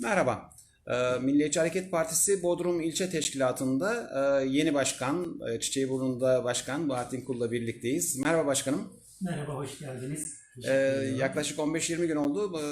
Merhaba. Ee, Milliyetçi Hareket Partisi Bodrum İlçe Teşkilatı'nda e, yeni başkan, e, Çiçeğiburnu'nda başkan Bahattin Kul'la birlikteyiz. Merhaba başkanım. Merhaba, hoş geldiniz. Ee, yaklaşık 15-20 gün oldu e,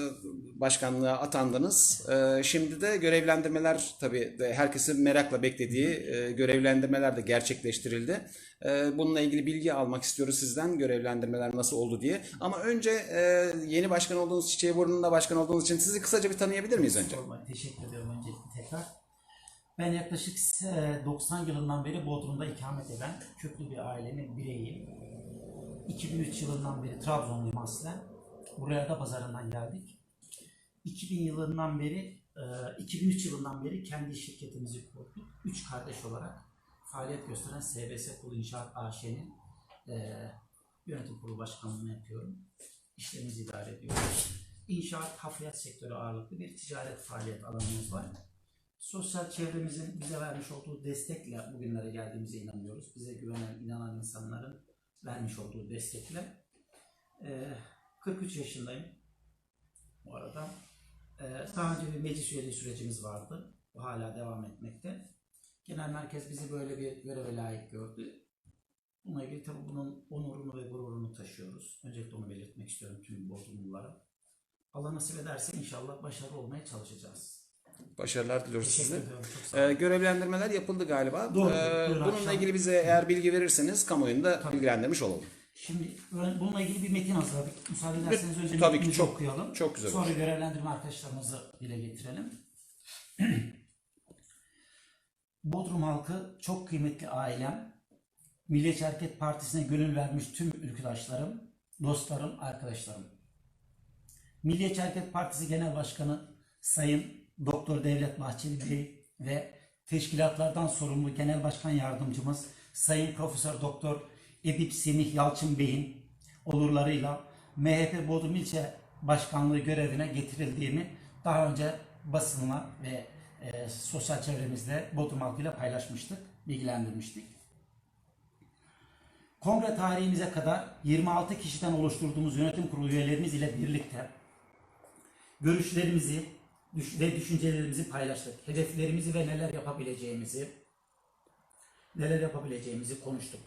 başkanlığa atandınız. Ee, Şimdi de görevlendirmeler tabii de herkesin merakla beklediği e, görevlendirmeler de gerçekleştirildi. Ee, Bununla ilgili bilgi almak istiyoruz sizden görevlendirmeler nasıl oldu diye. Ama önce e, yeni başkan olduğunuz Çiçeğiburnu'nda başkan olduğunuz için sizi kısaca bir tanıyabilir miyiz önce? Sorma, Teşekkür ediyorum öncelikle tekrar. Ben yaklaşık e, 90 yılından beri Bodrum'da ikamet eden köklü bir ailenin bireyiyim. 2003 yılından beri Trabzonluyum aslen. Buraya da pazarından geldik. 2000 yılından beri, e, 2003 yılından beri kendi şirketimizi kurduk. Üç kardeş olarak faaliyet gösteren SBS Kulu İnşaat AŞ'nin e, yönetim kurulu başkanlığını yapıyorum. İşlerimizi idare ediyoruz. İnşaat, hafriyat sektörü ağırlıklı bir ticaret faaliyet alanımız var. Sosyal çevremizin bize vermiş olduğu destekle bugünlere geldiğimize inanıyoruz. Bize güvenen, inanan insanların vermiş olduğu destekle. Ee, 43 yaşındayım bu arada. Ee, daha önce bir meclis üyeliği sürecimiz vardı. Bu hala devam etmekte. Genel merkez bizi böyle bir göreve layık gördü. Bununla ilgili tabii bunun onurunu ve gururunu taşıyoruz. Öncelikle onu belirtmek istiyorum tüm Bodrumlulara. Allah nasip ederse inşallah başarılı olmaya çalışacağız. Başarılar diliyoruz size. Ee, görevlendirmeler yapıldı galiba. Doğru, Ee, dün bununla akşam. ilgili bize eğer bilgi verirseniz kamuoyunda bilgilendirmiş olalım. Şimdi bununla ilgili bir metin hazırladık. Müsaade ederseniz önce Tabii ki, çok- okuyalım. çok güzel Sonra görevlendirme arkadaşlarımızı dile getirelim. Bodrum halkı çok kıymetli ailem. Milliyetçi Hareket Partisi'ne gönül vermiş tüm ülküdaşlarım, dostlarım, arkadaşlarım. Milliyetçi Hareket Partisi Genel Başkanı Sayın Doktor Devlet Bahçeli Bey ve teşkilatlardan sorumlu Genel Başkan Yardımcımız Sayın Profesör Doktor Edip Semih Yalçın Bey'in olurlarıyla MHP Bodrum İlçe Başkanlığı görevine getirildiğimi daha önce basınla ve e, sosyal çevremizde Bodrum halkıyla paylaşmıştık, bilgilendirmiştik. Kongre tarihimize kadar 26 kişiden oluşturduğumuz yönetim kurulu üyelerimiz ile birlikte görüşlerimizi düş- ve düşüncelerimizi paylaştık. Hedeflerimizi ve neler yapabileceğimizi neler yapabileceğimizi konuştuk.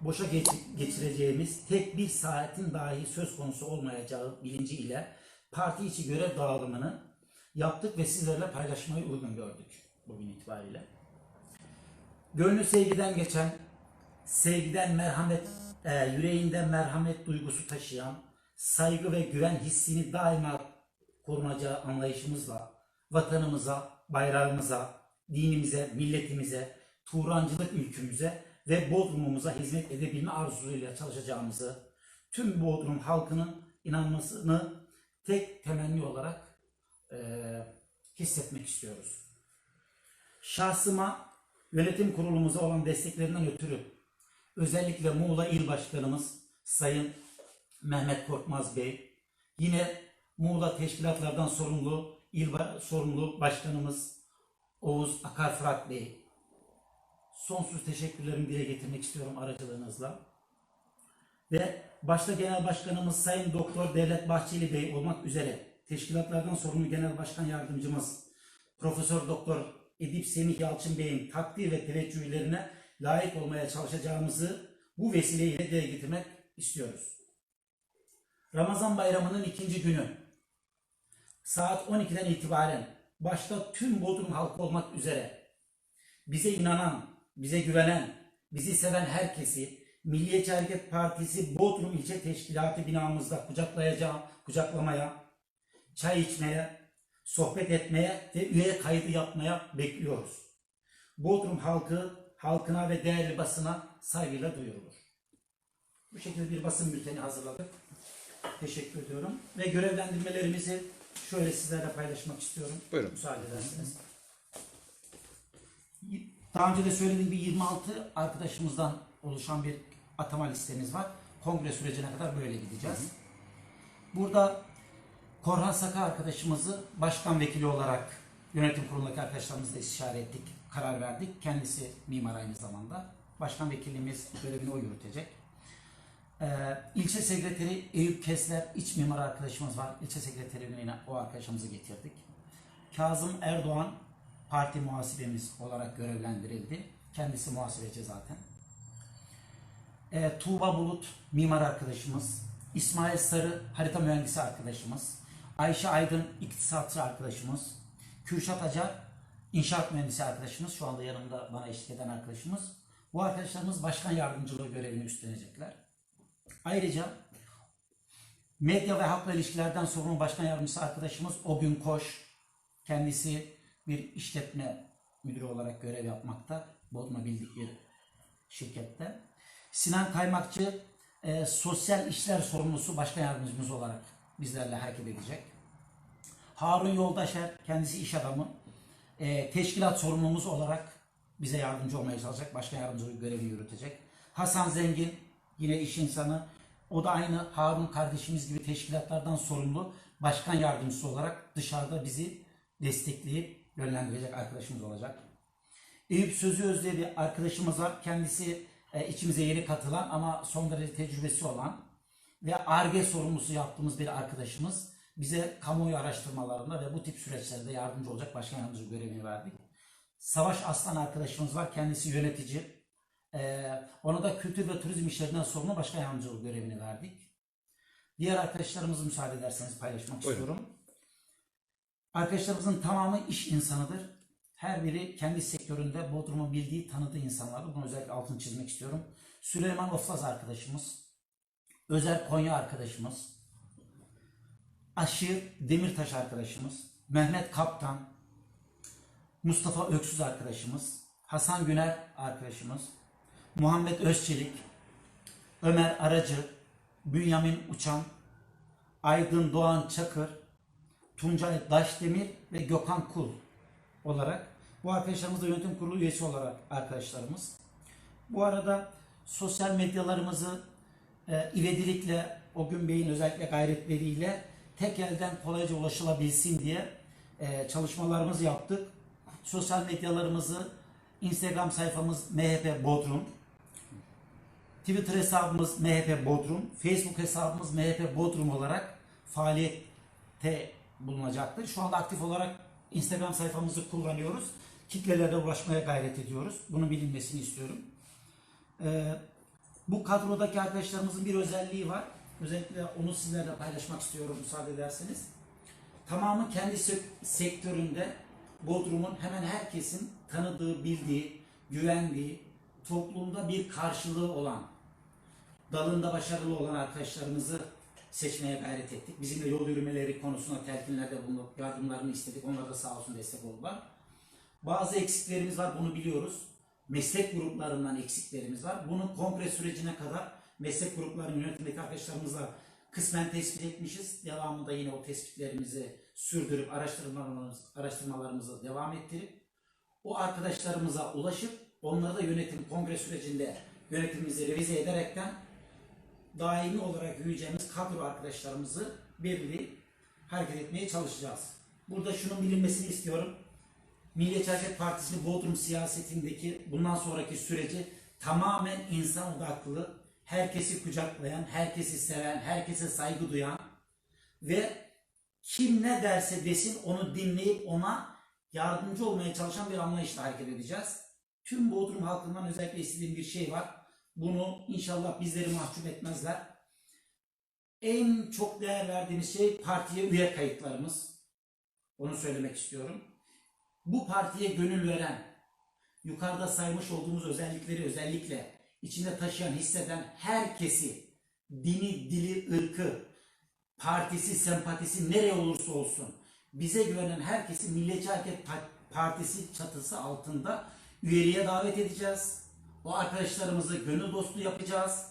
Boşa geç- geçireceğimiz tek bir saatin dahi söz konusu olmayacağı bilinciyle parti içi görev dağılımını yaptık ve sizlerle paylaşmayı uygun gördük bugün itibariyle. Gönlü sevgiden geçen, sevgiden merhamet, e, yüreğinde merhamet duygusu taşıyan, saygı ve güven hissini daima korunacağı anlayışımızla vatanımıza, bayrağımıza, dinimize, milletimize, Turancılık ülkümüze ve Bodrum'umuza hizmet edebilme arzusuyla çalışacağımızı, tüm Bodrum halkının inanmasını tek temenni olarak eee, hissetmek istiyoruz. Şahsıma yönetim kurulumuza olan desteklerinden ötürü özellikle Muğla İl Başkanımız Sayın Mehmet Korkmaz Bey, yine Muğla teşkilatlardan sorumlu il sorumlu başkanımız Oğuz Akar Fırat Bey. Sonsuz teşekkürlerimi dile getirmek istiyorum aracılığınızla. Ve başta Genel Başkanımız Sayın Doktor Devlet Bahçeli Bey olmak üzere teşkilatlardan sorumlu Genel Başkan Yardımcımız Profesör Doktor Edip Semih Yalçın Bey'in takdir ve teveccühlerine layık olmaya çalışacağımızı bu vesileyle dile getirmek istiyoruz. Ramazan bayramının ikinci günü saat 12'den itibaren başta tüm Bodrum halkı olmak üzere bize inanan, bize güvenen, bizi seven herkesi Milliyetçi Hareket Partisi Bodrum İlçe Teşkilatı binamızda kucaklayacağım, kucaklamaya, çay içmeye, sohbet etmeye ve üye kaydı yapmaya bekliyoruz. Bodrum halkı, halkına ve değerli basına saygıyla duyurulur. Bu şekilde bir basın bülteni hazırladık. Teşekkür ediyorum. Ve görevlendirmelerimizi şöyle sizlerle paylaşmak istiyorum. Buyurun. Müsaade ederseniz. Daha önce de söylediğim bir 26 arkadaşımızdan oluşan bir atama listemiz var. Kongre sürecine kadar böyle gideceğiz. Burada Korhan Saka arkadaşımızı başkan vekili olarak yönetim kurulundaki arkadaşlarımızla istişare ettik, karar verdik. Kendisi mimar aynı zamanda. Başkan vekilliğimiz görevini o yürütecek. Ee, ilçe sekreteri Eyüp Kesler, iç mimar arkadaşımız var. İlçe sekreterini yine o arkadaşımızı getirdik. Kazım Erdoğan parti muhasebemiz olarak görevlendirildi. Kendisi muhasebeci zaten. E, Tuğba Bulut mimar arkadaşımız, İsmail Sarı harita mühendisi arkadaşımız, Ayşe Aydın iktisatçı arkadaşımız, Kürşat Acar inşaat mühendisi arkadaşımız, şu anda yanımda bana eşlik eden arkadaşımız. Bu arkadaşlarımız başkan yardımcılığı görevini üstlenecekler. Ayrıca medya ve halkla ilişkilerden sorumlu başkan yardımcısı arkadaşımız Ogün Koş. Kendisi bir işletme müdürü olarak görev yapmakta. Bodrum'a bildik bir şirkette. Sinan Kaymakçı e, sosyal işler sorumlusu başkan yardımcımız olarak bizlerle hareket edecek. Harun Yoldaşer kendisi iş adamı. E, teşkilat sorumlumuz olarak bize yardımcı olmaya çalışacak. Başkan yardımcılığı görevi yürütecek. Hasan Zengin yine iş insanı. O da aynı Harun kardeşimiz gibi teşkilatlardan sorumlu başkan yardımcısı olarak dışarıda bizi destekleyip yönlendirecek arkadaşımız olacak. Eyüp Sözü Özde bir arkadaşımız var. Kendisi e, içimize yeni katılan ama son derece tecrübesi olan ve ARGE sorumlusu yaptığımız bir arkadaşımız. Bize kamuoyu araştırmalarında ve bu tip süreçlerde yardımcı olacak başkan yardımcı görevini verdik. Savaş Aslan arkadaşımız var. Kendisi yönetici. Ee, ona da kültür ve turizm işlerinden sorumlu başkan yardımcılığı görevini verdik. Diğer arkadaşlarımızı müsaade ederseniz paylaşmak Buyurun. istiyorum. Arkadaşlarımızın tamamı iş insanıdır. Her biri kendi sektöründe Bodrum'u bildiği, tanıdığı insanlardır. Bunu özellikle altını çizmek istiyorum. Süleyman Oflaz arkadaşımız, Özer Konya arkadaşımız, Aşır Demirtaş arkadaşımız, Mehmet Kaptan, Mustafa Öksüz arkadaşımız, Hasan Güner arkadaşımız, Muhammed Özçelik, Ömer Aracı, Bünyamin Uçan, Aydın Doğan Çakır, Tuncay Daşdemir ve Gökhan Kul olarak bu arkadaşlarımız da yönetim kurulu üyesi olarak arkadaşlarımız. Bu arada sosyal medyalarımızı e, ivedilikle o gün Bey'in özellikle gayretleriyle tek elden kolayca ulaşılabilsin diye e, çalışmalarımızı yaptık. Sosyal medyalarımızı Instagram sayfamız MHP Bodrum, Twitter hesabımız MHP Bodrum, Facebook hesabımız MHP Bodrum olarak faaliyette bulunacaktır. Şu anda aktif olarak Instagram sayfamızı kullanıyoruz. Kitlelere ulaşmaya gayret ediyoruz. Bunun bilinmesini istiyorum. Ee, bu kadrodaki arkadaşlarımızın bir özelliği var. Özellikle onu sizlerle paylaşmak istiyorum müsaade ederseniz. Tamamı kendi sek- sektöründe Bodrum'un hemen herkesin tanıdığı, bildiği, güvendiği, toplumda bir karşılığı olan, dalında başarılı olan arkadaşlarımızı seçmeye gayret ettik. Bizimle yol yürümeleri konusunda telkinlerde bulunup yardımlarını istedik. Onlar da sağ olsun destek oldular. Bazı eksiklerimiz var bunu biliyoruz. Meslek gruplarından eksiklerimiz var. Bunu kongre sürecine kadar meslek gruplarının yönetimindeki arkadaşlarımızla kısmen tespit etmişiz. Devamında yine o tespitlerimizi sürdürüp araştırmalarımız, araştırmalarımızı devam ettirip o arkadaşlarımıza ulaşıp onları da yönetim kongre sürecinde yönetimimizi revize ederekten daimi olarak yürüyeceğimiz kadro arkadaşlarımızı belirli hareket etmeye çalışacağız. Burada şunun bilinmesini istiyorum. Milliyetçi Hareket Partisi'nin Bodrum siyasetindeki bundan sonraki süreci tamamen insan odaklı, herkesi kucaklayan, herkesi seven, herkese saygı duyan ve kim ne derse desin onu dinleyip ona yardımcı olmaya çalışan bir anlayışla hareket edeceğiz. Tüm Bodrum halkından özellikle istediğim bir şey var. Bunu inşallah bizleri mahcup etmezler. En çok değer verdiğimiz şey partiye üye kayıtlarımız. Onu söylemek istiyorum. Bu partiye gönül veren, yukarıda saymış olduğumuz özellikleri özellikle içinde taşıyan, hisseden herkesi, dini, dili, ırkı, partisi, sempatisi nereye olursa olsun bize güvenen herkesi Milliyetçi Hareket Pa- Partisi çatısı altında üyeliğe davet edeceğiz. O arkadaşlarımızı gönül dostu yapacağız.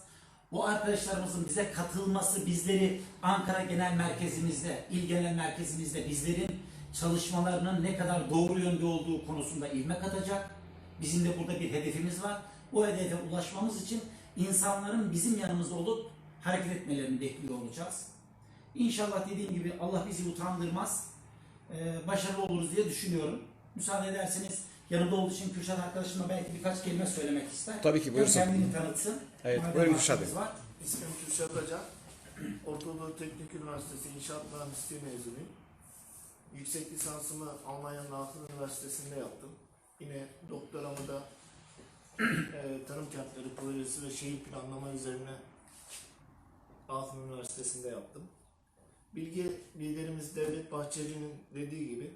O arkadaşlarımızın bize katılması bizleri Ankara Genel Merkezimizde, İl Genel Merkezimizde bizlerin çalışmalarının ne kadar doğru yönde olduğu konusunda ivme katacak. Bizim de burada bir hedefimiz var. O hedefe ulaşmamız için insanların bizim yanımızda olup hareket etmelerini bekliyor olacağız. İnşallah dediğim gibi Allah bizi utandırmaz. Başarılı oluruz diye düşünüyorum. Müsaade ederseniz yanımda olduğu için Kürşat arkadaşıma belki birkaç kelime söylemek ister. Tabii ki, buyursun. Hem kendini tanıtsın. Evet, Madem buyurun Kürşat Bey. var. İsmim Kürşat Acar. Ortadoğu Teknik Üniversitesi İnşaat Mühendisliği mezunuyum. yüksek lisansımı Almanya'nın Aachen Üniversitesi'nde yaptım. Yine doktoramı da e, tarım kentleri projesi ve şehir planlama üzerine Aachen Üniversitesi'nde yaptım. Bilgi liderimiz Devlet Bahçeli'nin dediği gibi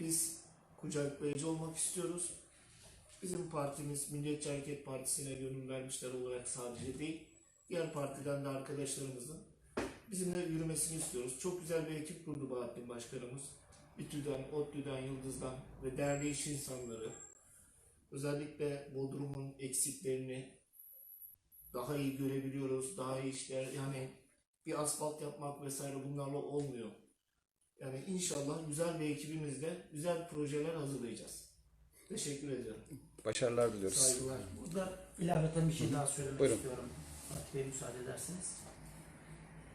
biz kucaklayıcı olmak istiyoruz. Bizim partimiz Milliyetçi Hareket Partisi'ne gönül vermişler olarak sadece değil, diğer partiden de arkadaşlarımızın bizimle yürümesini istiyoruz. Çok güzel bir ekip kurdu Bahattin Başkanımız. İTÜ'den, ODTÜ'den, Yıldız'dan ve değerli iş insanları. Özellikle Bodrum'un eksiklerini daha iyi görebiliyoruz, daha iyi işler. Yani bir asfalt yapmak vesaire bunlarla olmuyor. Yani inşallah güzel bir ekibimizle güzel projeler hazırlayacağız. Teşekkür ediyorum. Başarılar diliyoruz. Saygılar. Burada ilaveten bir şey daha söylemek Buyurun. istiyorum. Fatih Bey müsaade ederseniz.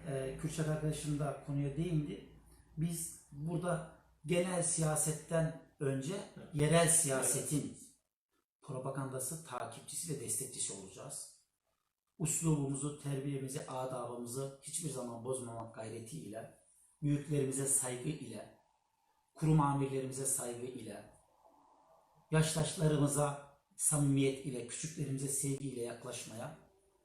Ee, Kürşat arkadaşım da konuya değindi. Biz burada genel siyasetten önce yerel siyasetin propagandası, takipçisi ve destekçisi olacağız. Uslubumuzu, terbiyemizi, adabımızı hiçbir zaman bozmamak gayretiyle, büyüklerimize saygı ile, kurum amirlerimize saygı ile, yaştaşlarımıza samimiyet ile, küçüklerimize sevgiyle yaklaşmaya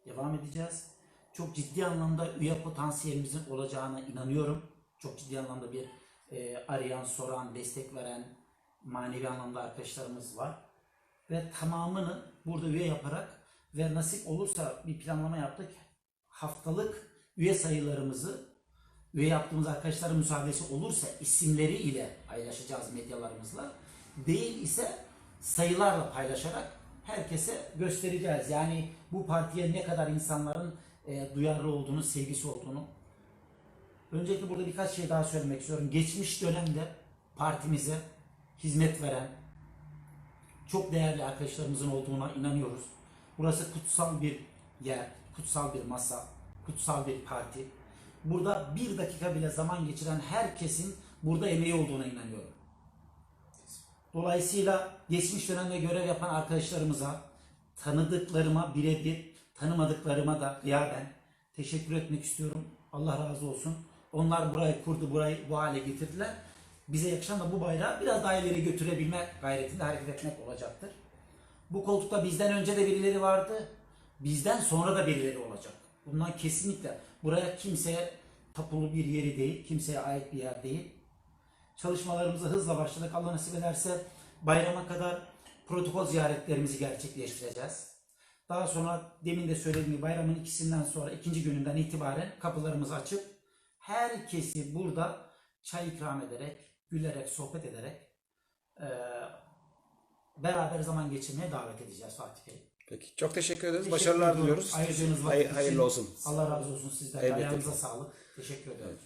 devam edeceğiz. Çok ciddi anlamda üye potansiyelimizin olacağına inanıyorum. Çok ciddi anlamda bir e, arayan, soran, destek veren manevi anlamda arkadaşlarımız var. Ve tamamını burada üye yaparak ve nasip olursa bir planlama yaptık. Haftalık üye sayılarımızı üye yaptığımız arkadaşların müsaadesi olursa isimleri ile paylaşacağız medyalarımızla. Değil ise sayılarla paylaşarak herkese göstereceğiz. Yani bu partiye ne kadar insanların e, duyarlı olduğunu, sevgisi olduğunu. Öncelikle burada birkaç şey daha söylemek istiyorum. Geçmiş dönemde partimize hizmet veren çok değerli arkadaşlarımızın olduğuna inanıyoruz. Burası kutsal bir yer, kutsal bir masa, kutsal bir parti. Burada bir dakika bile zaman geçiren herkesin burada emeği olduğuna inanıyorum. Dolayısıyla geçmiş dönemde görev yapan arkadaşlarımıza, tanıdıklarıma birebir, tanımadıklarıma da gıyaben teşekkür etmek istiyorum. Allah razı olsun. Onlar burayı kurdu, burayı bu hale getirdiler. Bize yakışan da bu bayrağı biraz daha ileri götürebilme gayretinde hareket etmek olacaktır. Bu koltukta bizden önce de birileri vardı. Bizden sonra da birileri olacak. Bundan kesinlikle. Buraya kimseye tapulu bir yeri değil, kimseye ait bir yer değil. Çalışmalarımıza hızla başladık. Allah nasip ederse bayrama kadar protokol ziyaretlerimizi gerçekleştireceğiz. Daha sonra demin de söylediğim gibi bayramın ikisinden sonra ikinci gününden itibaren kapılarımızı açıp herkesi burada çay ikram ederek, gülerek, sohbet ederek eee, beraber zaman geçirmeye davet edeceğiz Fatih Bey. Peki. Çok teşekkür ederiz. Teşekkür Başarılar diliyoruz. Ayırdığınız vakit Hayır, için. hayırlı olsun. Allah razı olsun sizden. Elbette. Ayağınıza sağlık. Teşekkür ederim.